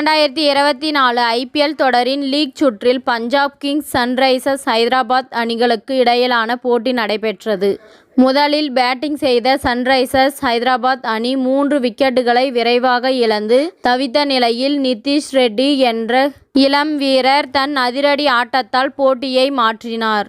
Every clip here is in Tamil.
இரண்டாயிரத்தி இருபத்தி நாலு ஐபிஎல் தொடரின் லீக் சுற்றில் பஞ்சாப் கிங்ஸ் சன்ரைசர்ஸ் ஹைதராபாத் அணிகளுக்கு இடையிலான போட்டி நடைபெற்றது. முதலில் பேட்டிங் செய்த சன்ரைசர்ஸ் ஹைதராபாத் அணி மூன்று விக்கெட்டுகளை விரைவாக இழந்து தவித்த நிலையில் நிதிஷ் ரெட்டி என்ற இளம் வீரர் தன் அதிரடி ஆட்டத்தால் போட்டியை மாற்றினார்.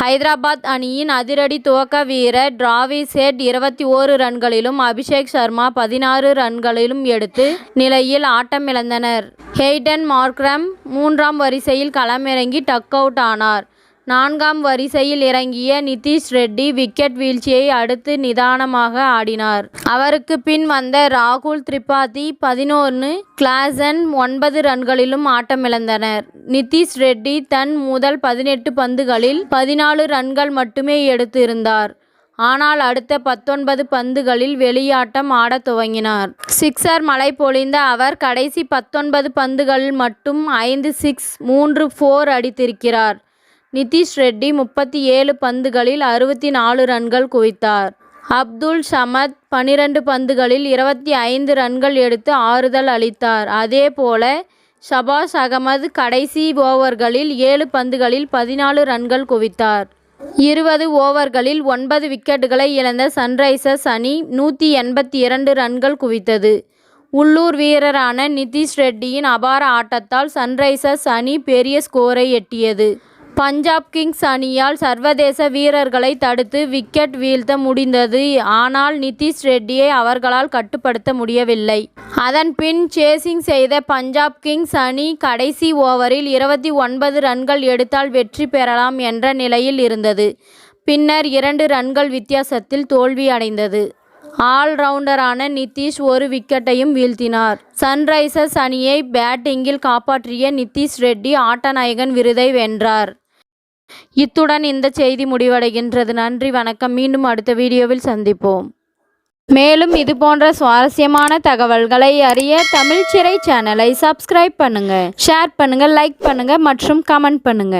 ஹைதராபாத் அணியின் அதிரடி துவக்க வீரர் டிராவிஸ் ஹெட் இருபத்தி ஓரு ரன்களிலும் அபிஷேக் சர்மா பதினாறு ரன்களிலும் எடுத்து நிலையில் ஆட்டமிழந்தனர். ஹெய்டன் மார்க்ரம் மூன்றாம் வரிசையில் களமிறங்கி டக் அவுட் ஆனார். நான்காம் வரிசையில் இறங்கிய நிதிஷ் ரெட்டி விக்கெட் வீழ்ச்சியை அடுத்து நிதானமாக ஆடினார். அவருக்கு பின் வந்த ராகுல் திரிபாதி பதினொன்று கிளாசன் ஒன்பது ரன்களிலும் ஆட்டமிழந்தனர். நிதிஷ் ரெட்டி தன் முதல் பதினெட்டு பந்துகளில் பதினாலு ரன்கள் மட்டுமே எடுத்து இருந்தார். ஆனால் அடுத்த பத்தொன்பது பந்துகளில் வெளியாட்டம் ஆடத் துவங்கினார். சிக்ஸர் மழை பொழிந்த அவர் கடைசி பத்தொன்பது பந்துகளில் மட்டும் ஐந்து சிக்ஸ் மூன்று ஃபோர் அடித்திருக்கிறார். நிதிஷ் ரெட்டி முப்பத்தி ஏழு பந்துகளில் அறுபத்தி நாலு ரன்கள் குவித்தார். அப்துல் சமத் பனிரெண்டு பந்துகளில் இருபத்தி ஐந்து ரன்கள் எடுத்து ஆறுதல் அளித்தார். அதேபோல ஷபாஸ் அகமது கடைசி ஓவர்களில் ஏழு பந்துகளில் பதினாலு ரன்கள் குவித்தார். இருபது ஓவர்களில் ஒன்பது விக்கெட்டுகளை இழந்த சன்ரைசர்ஸ் அணி நூற்றி எண்பத்தி இரண்டு ரன்கள் குவித்தது. உள்ளூர் வீரரான நிதிஷ் ரெட்டியின் அபார ஆட்டத்தால் சன்ரைசர்ஸ் அணி பெரிய ஸ்கோரை எட்டியது. பஞ்சாப் கிங்ஸ் அணியால் சர்வதேச வீரர்களை தடுத்து விக்கெட் வீழ்த்த முடிந்தது ஆனால் நிதிஷ் ரெட்டியை அவர்களால் கட்டுப்படுத்த முடியவில்லை. அதன் பின் சேசிங் செய்த பஞ்சாப் கிங்ஸ் அணி கடைசி ஓவரில் இருபத்தி ஒன்பது ரன்கள் எடுத்தால் வெற்றி பெறலாம் என்ற நிலையில் இருந்தது. பின்னர் இரண்டு ரன்கள் வித்தியாசத்தில் தோல்வி அடைந்தது. ஆல்ரவுண்டரான நிதிஷ் ஒரு விக்கெட்டையும் வீழ்த்தினார். சன்ரைசர்ஸ் அணியை பேட்டிங்கில் காப்பாற்றிய நிதிஷ் ரெட்டி ஆட்டநாயகன் விருதை வென்றார். இத்துடன் இந்த செய்தி முடிவடைகின்றது. நன்றி வணக்கம் மீண்டும் அடுத்த வீடியோவில் சந்திப்போம். மேலும் இது போன்ற சுவாரஸ்யமான தகவல்களை அறிய தமிழ்ச்சிறை சேனலை சப்ஸ்கிரைப் பண்ணுங்க ஷேர் பண்ணுங்க லைக் பண்ணுங்க மற்றும் கமெண்ட் பண்ணுங்க.